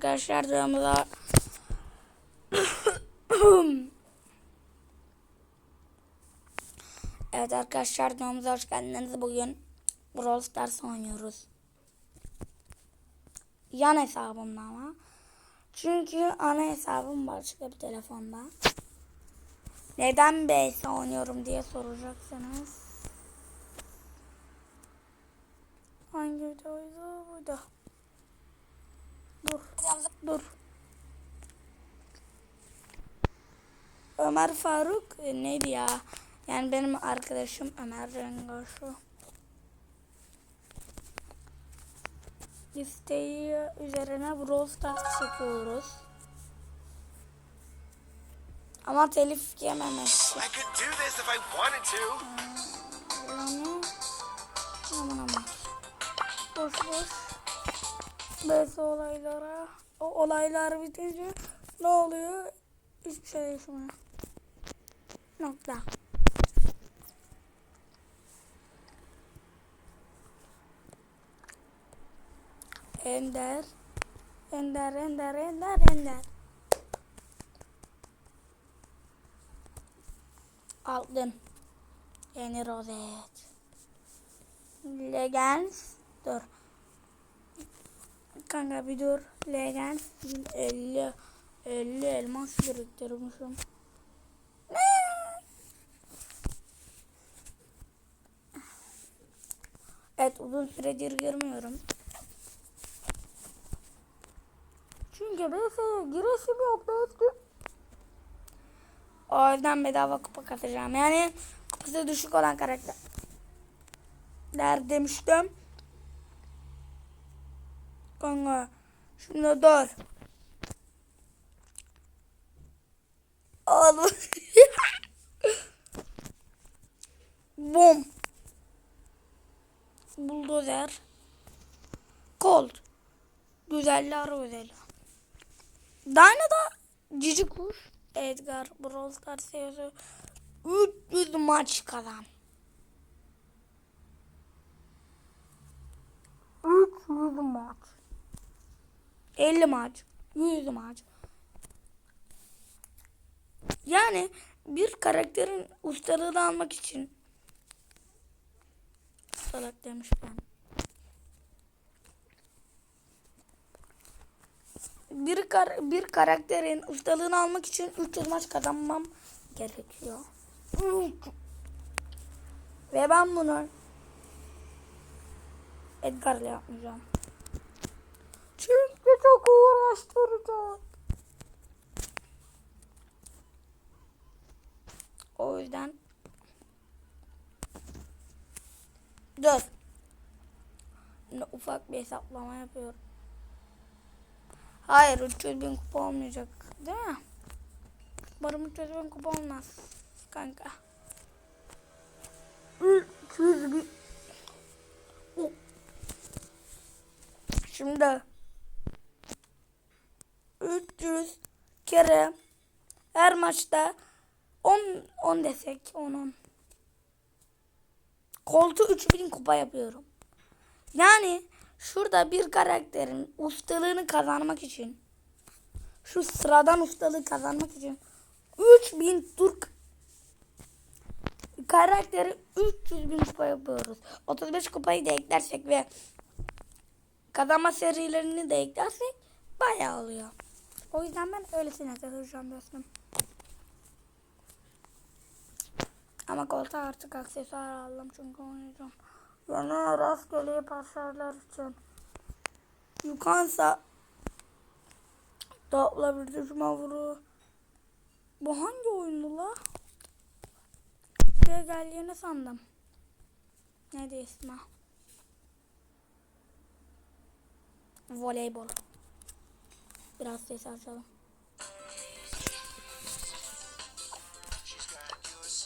Arkadaşlar dramada Evet arkadaşlar dramamıza hoş geldiniz. Bugün Brawl Stars oynuyoruz. Yan hesabımda ama. Çünkü ana hesabım başka bir telefonda. Neden BS oynuyorum diye soracaksınız. Hangi videoydu? Buydu. Dur. Dur. Ömer Faruk e, neydi ya? Yani benim arkadaşım Ömer Rengaşu. Listeyi üzerine Brawl Stars çekiyoruz. Ama telif yememek. Yani aman aman. Boş boş. Bez olaylara. O olaylar bitince ne oluyor? Hiçbir şey değişmiyor. Nokta. Ender. Ender, ender, ender, ender. Aldın. Yeni rozet. Legends. Dur. Kanka bir dur. Legends 50 50 elmas biriktirmişim. Evet uzun süredir girmiyorum. Çünkü mesela giresim yok dostum. O yüzden bedava kupa katacağım. Yani kupası düşük olan karakter. Der demiştim. Kanka şimdi dur. Oğlum. Bom. Buldozer. Colt. Güzeller güzel. Dyna'da cici kuş. Edgar Brawl Stars seviyorsa 300 maç kazan. 300 maç. 50 maç. 100 maç. Yani bir karakterin ustalığını almak için salak demiş ben. Bir, kar bir karakterin ustalığını almak için 300 maç kazanmam gerekiyor. Ve ben bunu Edgar'la yapmayacağım. Çünkü çok uğraştıracak. O yüzden Dur. Şimdi ufak bir hesaplama yapıyorum. Hayır 300 bin kupa olmayacak değil mi? Umarım 300 bin kupa olmaz kanka. 300 bin. Oh. Şimdi 300 kere her maçta 10 10 desek 10 10. Koltu 3000 kupa yapıyorum. Yani şurada bir karakterin ustalığını kazanmak için şu sıradan ustalığı kazanmak için 3000 Türk karakteri 300 bin kupa yapıyoruz. 35 kupayı da eklersek ve kazanma serilerini de eklersek bayağı oluyor. O yüzden ben öylesine çalışacağım dostum. Ama koltuğa artık aksesuar aldım çünkü oynayacağım. Yani rastgele parçalar için. Yukansa topla bir düşman vuru. Bu hangi oyundu la? Buraya geldiğini sandım. Neydi ismi? Voleybol. Biraz ses açalım.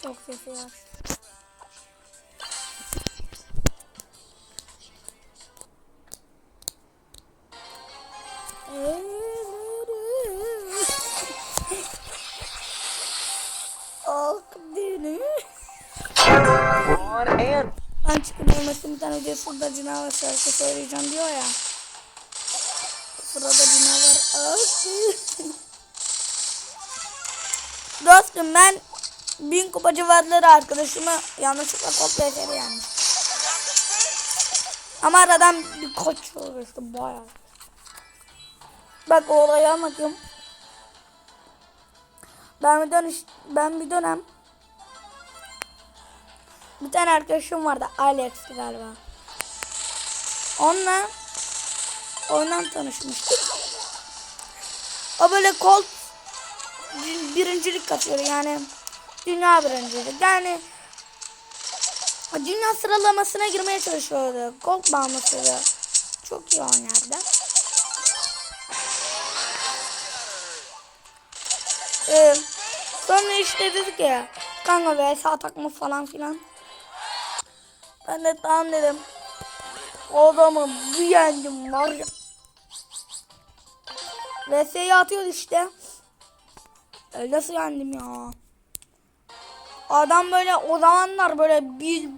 Çok sesi var. Ben çıkın olmasın bir tane videosunda canavar şarkı söyleyeceğim diyor ya. Sırada canavar Dostum ben bin kupa civarları arkadaşımı yanlışlıkla kopya eseri yanlış. Ama aradan bir koç oluştu bayağı. Bak o olayı anlatayım. Ben bir dönüş, ben bir dönem bir tane arkadaşım vardı Alex galiba. Onunla oyundan tanışmıştık. O böyle kol birincilik katıyor yani dünya birincilik yani dünya sıralamasına girmeye çalışıyordu. Gold bağımlısıydı. Çok iyi oynardı. Ee, sonra işte dedik ya kanka ve sağ takma falan filan. Ben de tamam dedim. O adamı bir yendim var ya. VS'yi atıyordu işte. Öyle nasıl yendim ya. Adam böyle o zamanlar böyle bir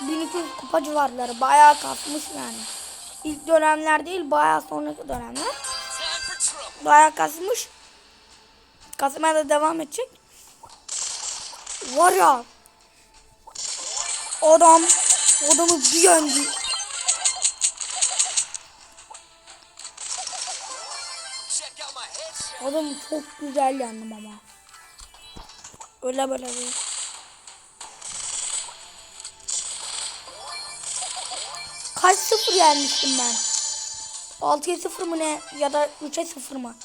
1200 kupa civarları bayağı kasmış yani. İlk dönemler değil bayağı sonraki dönemler. Bayağı kasmış. Kasmaya da devam edecek. Var ya. Adam adamı bir yendi. Adamı çok güzel yendim ama. Öyle böyle değil. Kaç sıfır yenmiştim ben? 6'ya 0 mı ne? Ya da 3'e 0 mı?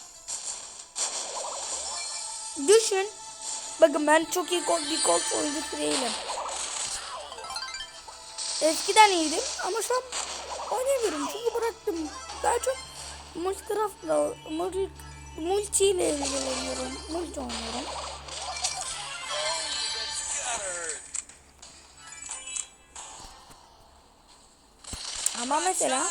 Düşün. Bakın ben çok iyi gol, bir gol oyuncusu değilim. Eskiden iyiydim ama şu an oynamıyorum çünkü bıraktım. Daha çok Multicraft'la, multi, multi ile ilgileniyorum. Multi oynuyorum. Ama mesela.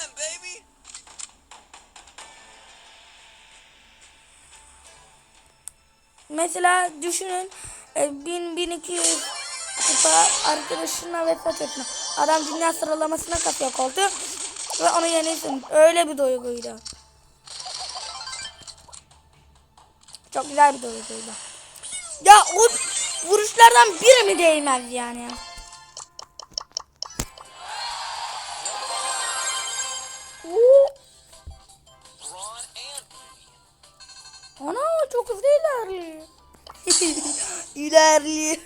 Mesela düşünün e, 1000 1200 kupa arkadaşına vefat etme. Adam dünya sıralamasına katıyor koltu ve onu yenilsin. Öyle bir duyguydu. Çok güzel bir duyguydu. Ya o vuruşlardan biri mi değmez yani? Ana çok hızlı ilerliyor. ilerliyor.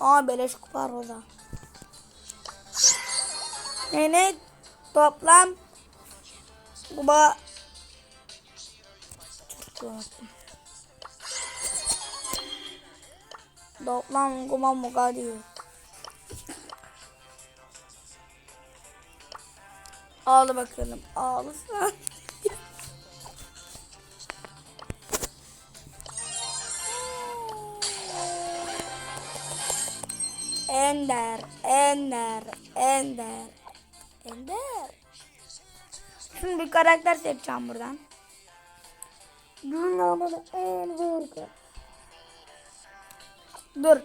Aa beleş kupa roza. Ne toplam kupa Türkçe unuttum. Toplam kupa mukaddi. Ağla bakalım. Ağlasın. Ender, Ender, Ender, Ender. Şimdi karakter seçeceğim buradan. Dünyanın en zor Dur.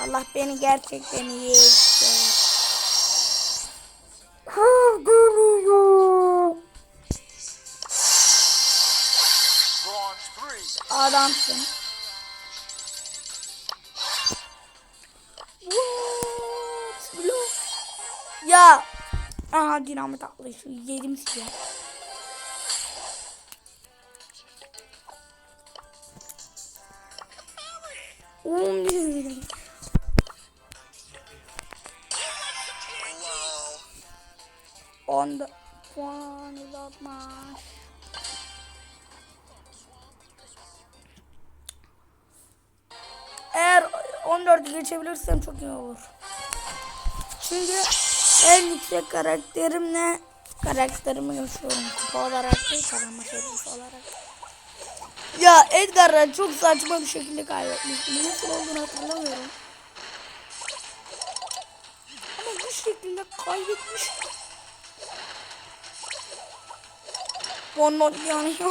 Allah beni gerçekten yiyecek. Kırdırıyor. Bronze 3. Adamsın. What? Ya. Aha dinamit atlı şu yedim size. Um, Wow. Onda puan uzatmış. Eğer 14'ü geçebilirsem çok iyi olur. Çünkü en yüksek karakterimle karakterimi yaşıyorum. Kupa olarak değil kazanma serisi olarak. Ya Edgar'la çok saçma bir şekilde kaybetmiştim. Nasıl olduğunu hatırlamıyorum. Ama bu şekilde kaybetmiş. Ondan yani ya.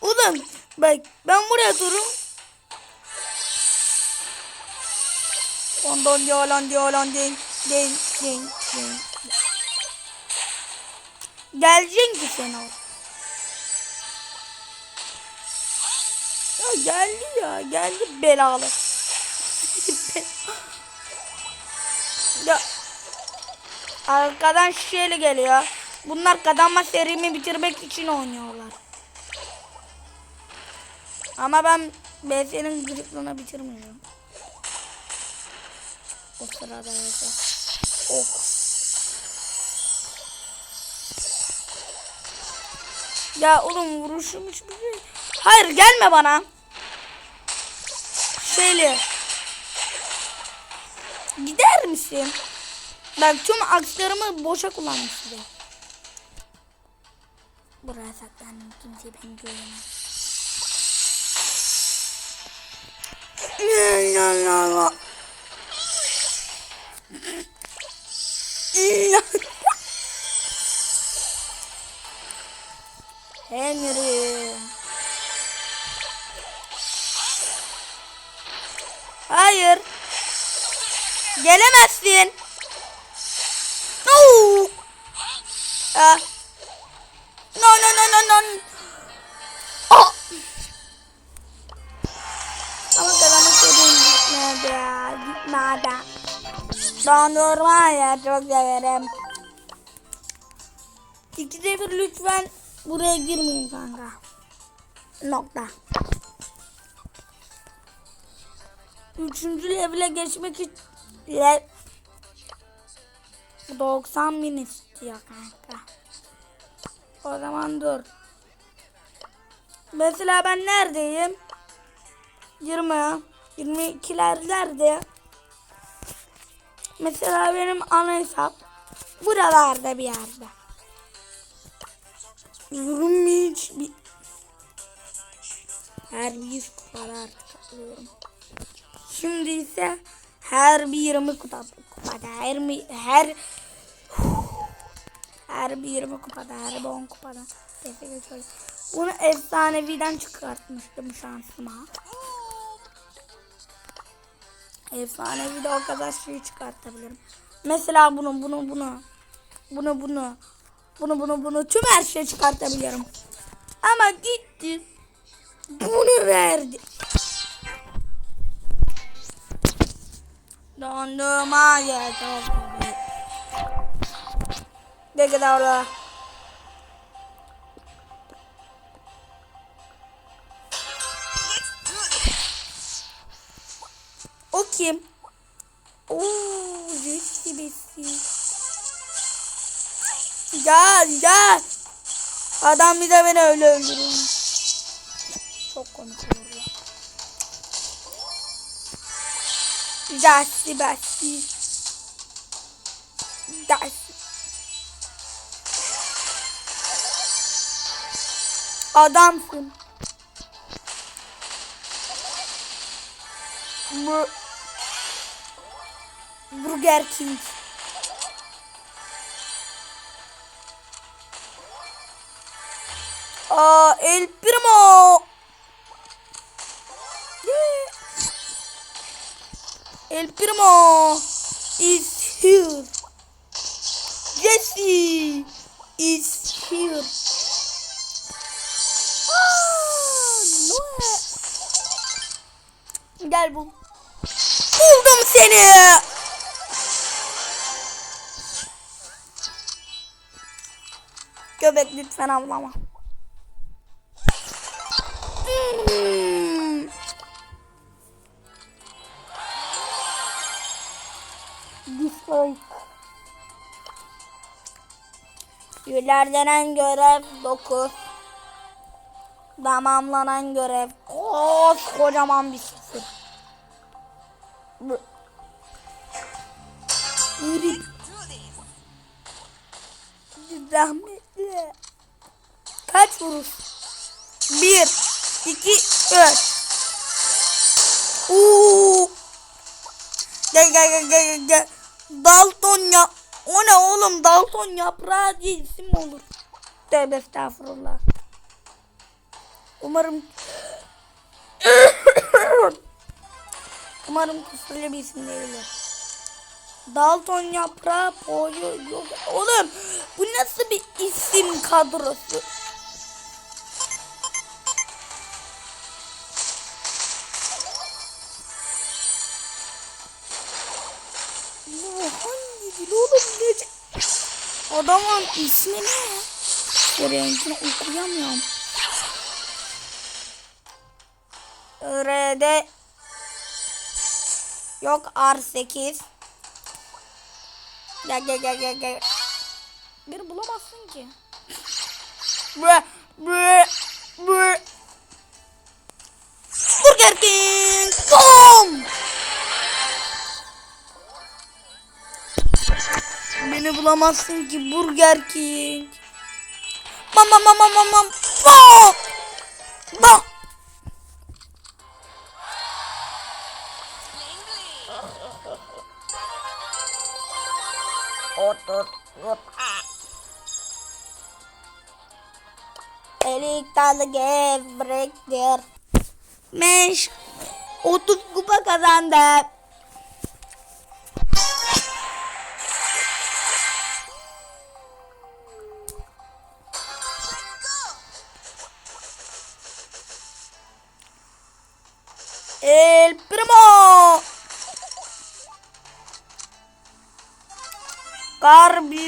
Ulan bak ben buraya durum. Ondan yalan yalan değil değil değil değil. Geleceksin ki sen o. geldi ya. Geldi belalı. ya. Arkadan şişeyle geliyor. Bunlar kazanma serimi bitirmek için oynuyorlar. Ama ben BS'nin gırıklığını bitirmiyorum. O sırada yoksa. Ok. Ya oğlum vuruşum hiçbir şey. Hayır gelme bana. Şeyli. Gider misin? Bak tüm akslarımı boşa kullanmıştım. Buraya saklandım. Kimse beni göremez. Henry. Hayır. Gelemezsin. No. Ah. No no no no no. Oh. Ama kazanmak istediğim gitmedi ya. Gitmedi. Dondurma ya çok severim. İkide bir lütfen buraya girmeyin kanka. Nokta. Üçüncü levele geçmek için le 90 bin istiyor kanka. O zaman dur. Mesela ben neredeyim? 20 22'lerlerde. Mesela benim ana hesap buralarda bir yerde. Yorum hiç bir her bir kupada artık alıyorum. Şimdi ise her bir 20 kupada, kupada her mi- her her bir 20 kupada, her bir 10 kupada. Bunu efsaneviden çıkartmıştım şansıma. Efsanevi de o kadar şey çıkartabilirim. Mesela bunu, bunu, bunu. Bunu, bunu. Bunu, bunu, bunu. Tüm her şeyi çıkartabilirim. Ama gitti. Bunu verdi. Dondurma ye iyi. Ne kadar orada? O kim? Oo, Jesse Bessi. Gel gel. Adam bir de beni öyle öldürüyor. Çok komik Jesse Bessi. Jesse. Adamsın. Bu Burger King. Aa, El Primo. El Primo is here. Jesse is here. Aa, Noel. Gel bu. Buldum seni. Göbek lütfen avlama. Hmm. Yülerlenen görev 9. Tamamlanan görev kocaman bir sıfır. Yürü. Rahmetli. Kaç vuruş? Bir, iki, üç. Uuu. Gel gel gel gel gel. Dalton ya. O ne oğlum Dalton yaprağı diye isim olur? Tövbe estağfurullah. Umarım Umarım kusurlu bir isim değildir. Dalton yaprağı boyu yok. Oğlum bu nasıl bir isim kadrosu? Adamın ismi ne? Renkini okuyamıyorum. R'de yok R8 Gel gel gel gel gel. Bir bulamazsın ki. Bre bre bre. Burger King. Boom. Beni bulamazsın ki Burger King. Mam mam mam mam mam mam. Bam. Bam. Ot ot ot. Elik tadı gevrektir. Meş 30 kupa kazandı.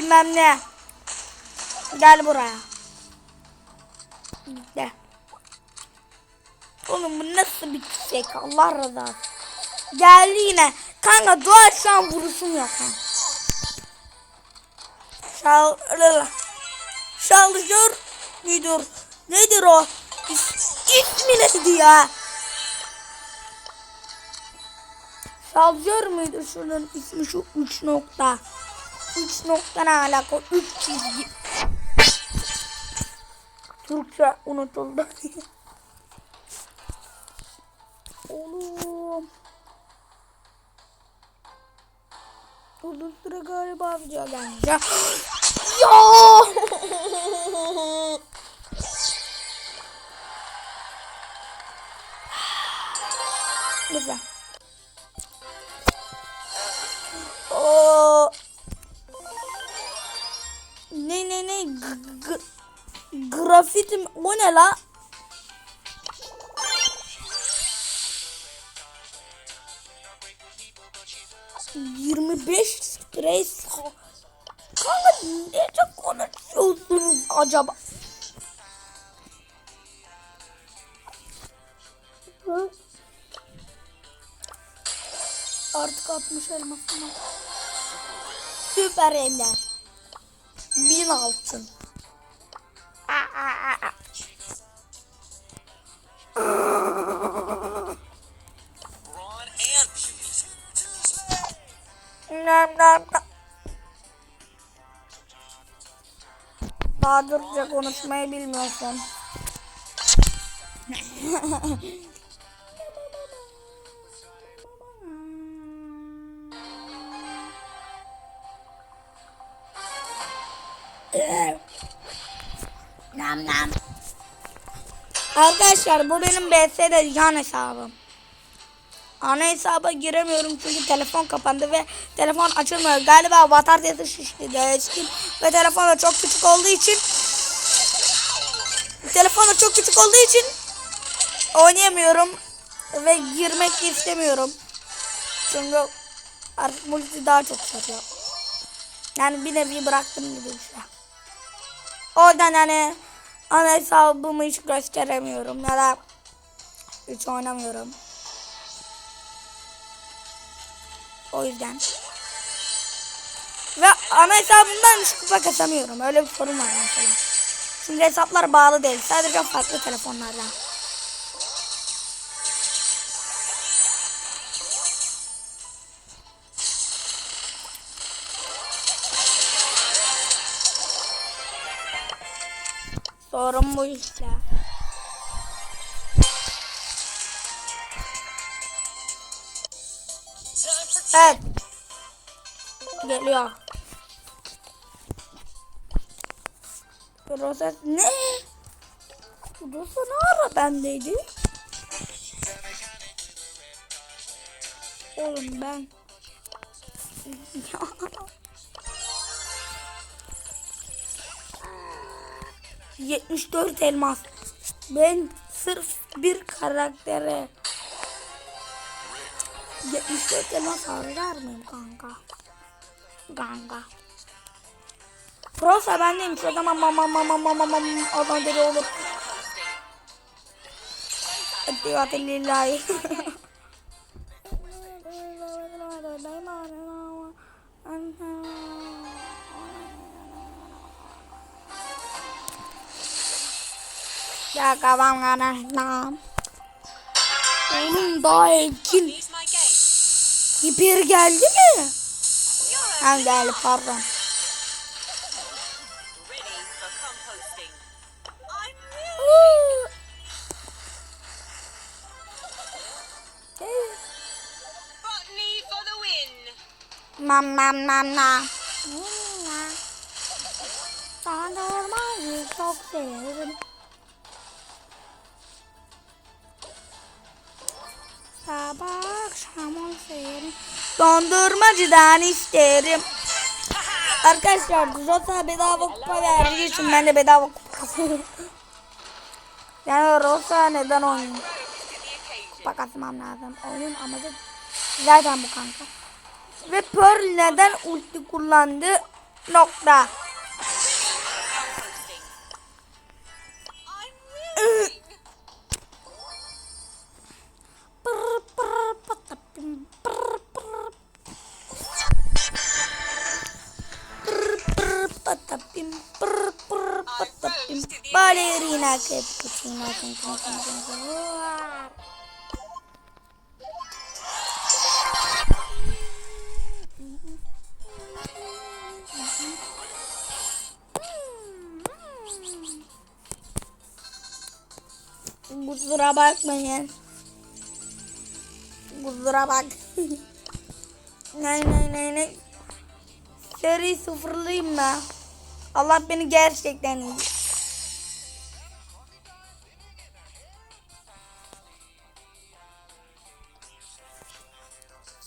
Bilmem ne. Gel buraya. Gel. Oğlum bu nasıl bir çiçek Allah razı. Geldi yine. Kanka dua şu an vuruşum yok. Şal... Şaljör müdür? Nedir o? İs, neydi ya? Şaljör müdür şunun ismi şu üç nokta. Üç nokta ne alaka? Üç çizgi. Türkçe unutuldu. Oğlum. Uzun süre galiba video gelecek. Ya! Güzel. Ne ne ne G- g- grafiti mi? o ne la? Yirmi beş stres. Kanka nece konuşuyorsunuz acaba? Hı? Artık 60 elmasım. Süper eller. Bin altın. Nam nam nam. Daha konuşmayı bilmiyorsun. nam nam. Arkadaşlar bu benim BS'de yan hesabım. Ana hesaba giremiyorum çünkü telefon kapandı ve telefon açılmıyor. Galiba bataryası şişti değiştim ve telefon da çok küçük olduğu için telefon da çok küçük olduğu için oynayamıyorum ve girmek istemiyorum. Çünkü artık multi daha çok sarıyor. Yani bir nevi bıraktım gibi bir şey. Oradan yani ana hesabımı hiç gösteremiyorum ya da hiç oynamıyorum. O yüzden. Ve ana hesabımdan hiç kupa kasamıyorum. Öyle bir sorun var mesela. Çünkü hesaplar bağlı değil. Sadece farklı telefonlardan. Sorun bu işte. Evet. Geliyor. Proses ne? Burası ne ara bendeydi? Oğlum ben ...74 elmas. Ben sırf bir karaktere... ...74 elmas harcar mıyım kanka? Kanka. Prosa bendeymiş o zaman mam mam mam mam mam mam mam adam deli olur. Hadi lillahi. Kavam kardeşim. Oğlum daha ilkin hiper geldi mi? Ha geldi pardon. Mam mam mam nam. Dondurmayı çok severim. Sabah akşam severim. Dondurmacıdan isterim. Arkadaşlar Rota bedava kupa verdiği için ben de bedava kupa. Yani Rosa neden occasion. Kupa kazanmam lazım. Oyunun amacı zaten bu kanka. Ve Pearl neden ulti kullandı? Nokta. Пр пр потопим. Балерина капучина. Kusura bakmayın. Kusura bak. Nah, nah, nah, nah Seri super lima Allah beni gerçekten iyi.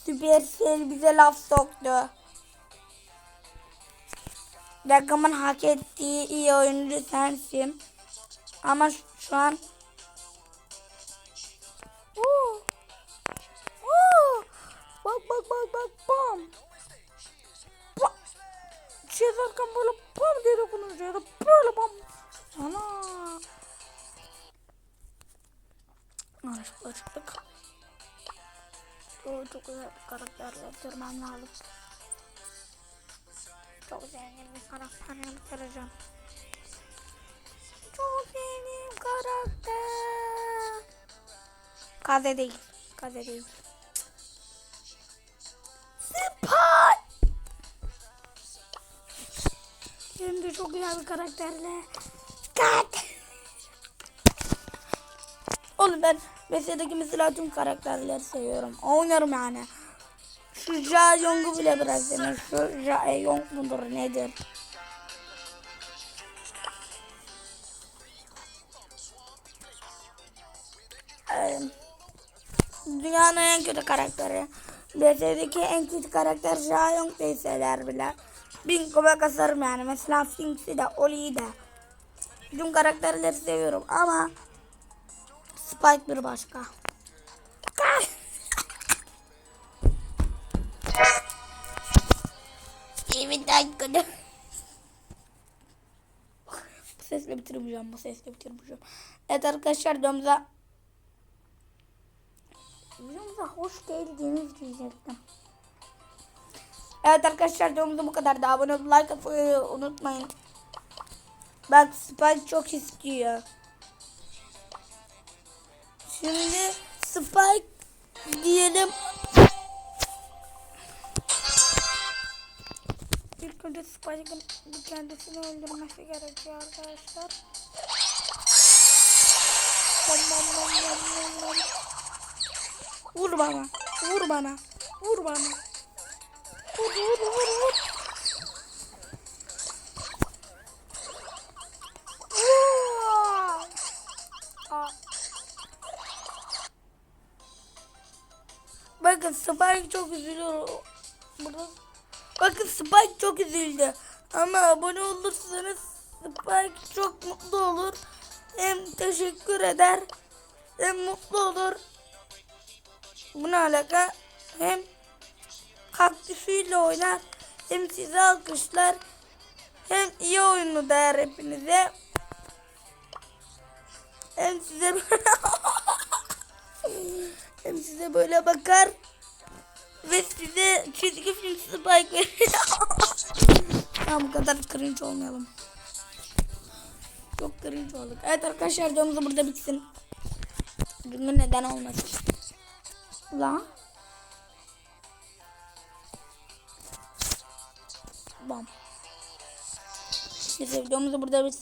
Süpersel bize laf soktu. Takımın hak ettiği iyi oyuncu sensin. Ama şu an. Bak bak bak bak bam. Çizerken böyle bam diye dokununca ya da böyle bam. Ana. Araçla açıklık. Oo, çok güzel bir karakter yaptırmam lazım. Çok zengin bir karakter yaptıracağım. Çok zengin karakter. Kaze değil. Kaze değil. Spy. Hem de çok güzel bir karakterle. Kat. Oğlum ben Mesel'deki mesela tüm karakterleri seviyorum. Oynarım yani. Şu Ja Young'u bile bıraksana. Şu Ja Young mudur nedir? Ee, dünyanın en kötü karakteri. BT'deki en kötü karakter Jayong deseler bile. Bin kuba kasarım yani. Mesela Finks'i de, Oli'yi de. Tüm karakterleri seviyorum ama Spike bir başka. Evinden kötü. Bu sesle bitirmeyeceğim. Bu sesle bitirmeyeceğim. Evet arkadaşlar dömüze Videomuza hoş geldiniz diyecektim. Evet arkadaşlar videomuzda bu kadar. Da abone olup like atmayı unutmayın. Bak Spike çok istiyor. Şimdi Spike diyelim. İlk önce Spike'ın kendisini öldürmesi gerekiyor arkadaşlar. Bam bam bam bam bam bam. Vur bana. Vur bana. Vur bana. Bakın Spike çok üzülüyor. Burada Bakın Spike çok üzüldü. Ama abone olursanız Spike çok mutlu olur. Hem teşekkür eder. Hem mutlu olur. Bu alaka? Hem kaktüsüyle oynar. Hem sizi alkışlar. Hem iyi oyunu der hepinize. Hem size hem size böyle bakar ve size çizgi film spike verir. tamam bu kadar cringe olmayalım. Çok cringe olduk. Evet arkadaşlar videomuz da burada bitsin. Çünkü neden olmasın. La. Bam. Neyse videomuz da burada bitsin.